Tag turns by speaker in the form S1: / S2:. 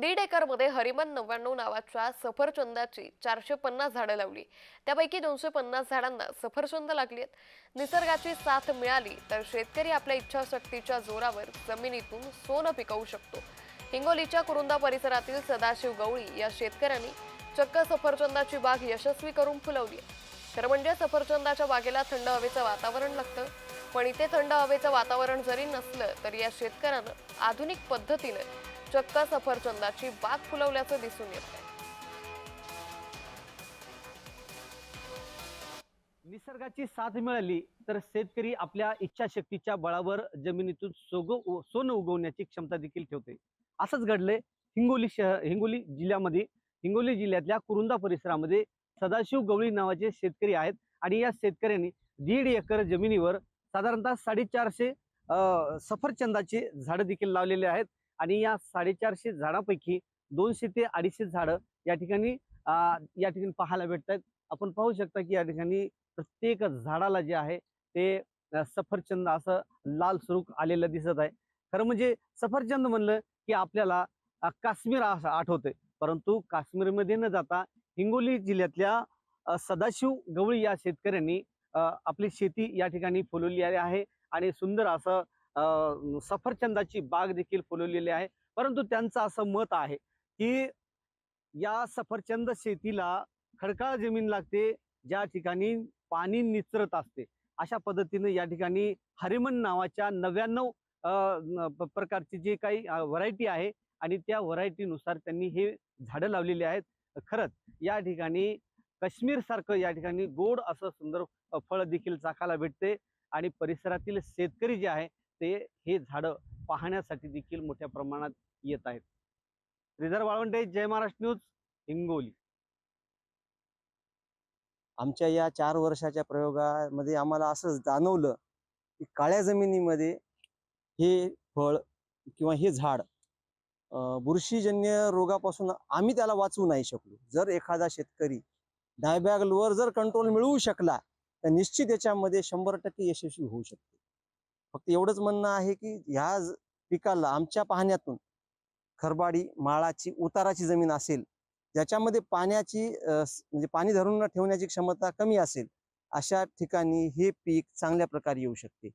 S1: दीड एकरमध्ये हरिमन नव्याण्णव नावाच्या सफरचंदाची चारशे पन्नास झाडं लावली. त्यापैकी दोनशे पन्नास झाडांना सफरचंद लागली आहेत. निसर्गाची साथ मिळाली तर शेतकरी आपल्या इच्छाशक्तीच्या जोरावर जमिनीतून सोनं पिकवू शकतो. हिंगोलीच्या कुरुंदा परिसरातील सदाशिव गवळी या शेतकऱ्यांनी चक्क सफरचंदाची बाग यशस्वी करून फुलवली तर खरं म्हणजे सफरचंदाच्या बागेला थंड हवेचं वातावरण लागतं? पण इथे थंड हवेचं वातावरण जरी नसलं तरी या शेतकऱ्यानं आधुनिक पद्धतीनं चक्क सफरचंदाची बाग फुलवल्याचं दिसून येत आहे
S2: निसर्गाची साथ मिळाली तर शेतकरी आपल्या इच्छाशक्तीच्या बळावर जमिनीतून सोग उ- सोनं उगवण्याची क्षमता देखील ठेवते. असंच घडलंय हिंगोली शहर हिंगोली जिल्ह्यामध्ये. हिंगोली जिल्ह्यातल्या कुरुंदा परिसरामध्ये सदाशिव गवळी नावाचे शेतकरी आहेत आणि या शेतकऱ्यांनी दीड एकर जमिनीवर साधारणतः साडेचारशे अं, सफरचंदाचे झाडं देखील लावलेले आहेत. आणि या साडेचारशे झाडापैकी दोनशे ते अडीचशे झाडं या ठिकाणी या ठिकाणी पाहायला भेटत आहेत आपण पाहू शकता की या ठिकाणी प्रत्येक झाडाला जे आहे ते सफरचंद असं लाल स्वरूप आलेलं दिसत आहे. खरं म्हणजे सफरचंद म्हणलं की आपल्याला काश्मीर असं आठवतंय. परंतु काश्मीरमध्ये न जाता हिंगोली जिल्ह्यातल्या सदाशिव गवळी या शेतकऱ्यांनी आपली शेती या ठिकाणी फुलवली आहे आणि सुंदर असं सफरचंदाची बाग देखील फुलवलेली आहे. परंतु त्यांचं असं मत आहे की या सफरचंद शेतीला खडकाळ जमीन लागते ज्या ठिकाणी पाणी निचरत असते. अशा पद्धतीने या ठिकाणी हरिमन नावाच्या नव्याण्णव प्रकारची जी काही व्हरायटी आहे आणि त्या व्हरायटीनुसार त्यांनी हे झाडं लावलेली आहेत. खरंच या ठिकाणी काश्मीर सारखं या ठिकाणी गोड असं सुंदर फळ देखील चाखायला भेटते आणि परिसरातील शेतकरी जे आहे ते हे झाडं पाहण्यासाठी देखील मोठ्या प्रमाणात येत आहेत. श्रीधर वाळवंटे जय महाराष्ट्र न्यूज हिंगोली.
S3: आमच्या या चार वर्षाच्या प्रयोगामध्ये आम्हाला असं जाणवलं की काळ्या जमिनीमध्ये हे फळ किंवा हे झाड बुरशीजन्य रोगापासून आम्ही त्याला वाचवू नाही शकलो. जर एखादा शेतकरी डायबॅगवर जर कंट्रोल मिळवू शकला तर निश्चित याच्यामध्ये शंभर टक्के यशस्वी होऊ शकते. फक्त एवढंच म्हणणं आहे की ह्या पिकाला आमच्या पाहण्यातून खरबाडी माळाची उताराची जमीन असेल ज्याच्यामध्ये पाण्याची म्हणजे पाणी धरून ठेवण्याची क्षमता कमी असेल अशा ठिकाणी हे पीक चांगल्या प्रकारे येऊ शकते.